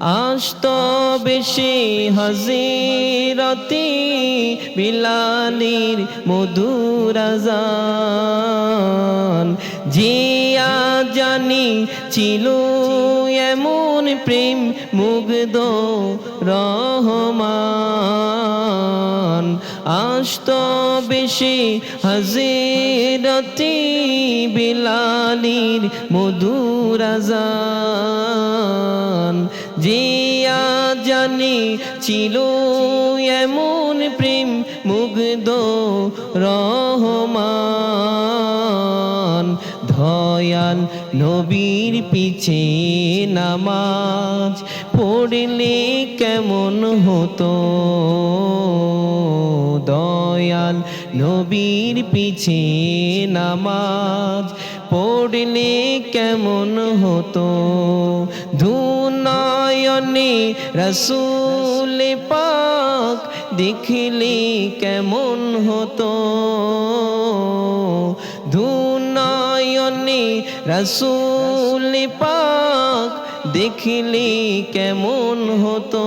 আস্ত বেশি হাজিরতি বিলালির মধুরাজান জিয়া জানি ছিল এমন প্রেম মুগ্ধ রহমান। আস্ত বেশি হাজিরতি বিলালির মধুরাজান জিয়া জানি ছিল এমন প্রেম মুগ্ধ রহমান। ধয়াল নবীর পিছে নামাজ পড়লে কেমন হতো? দয়াল নবীর পিছে নামাজ পড়লে কেমন হতো? ধুনায়নে রসুল পাক দেখলে কেমন হতো? ধুনায়নে রসুল পাক দেখলে কেমন হতো?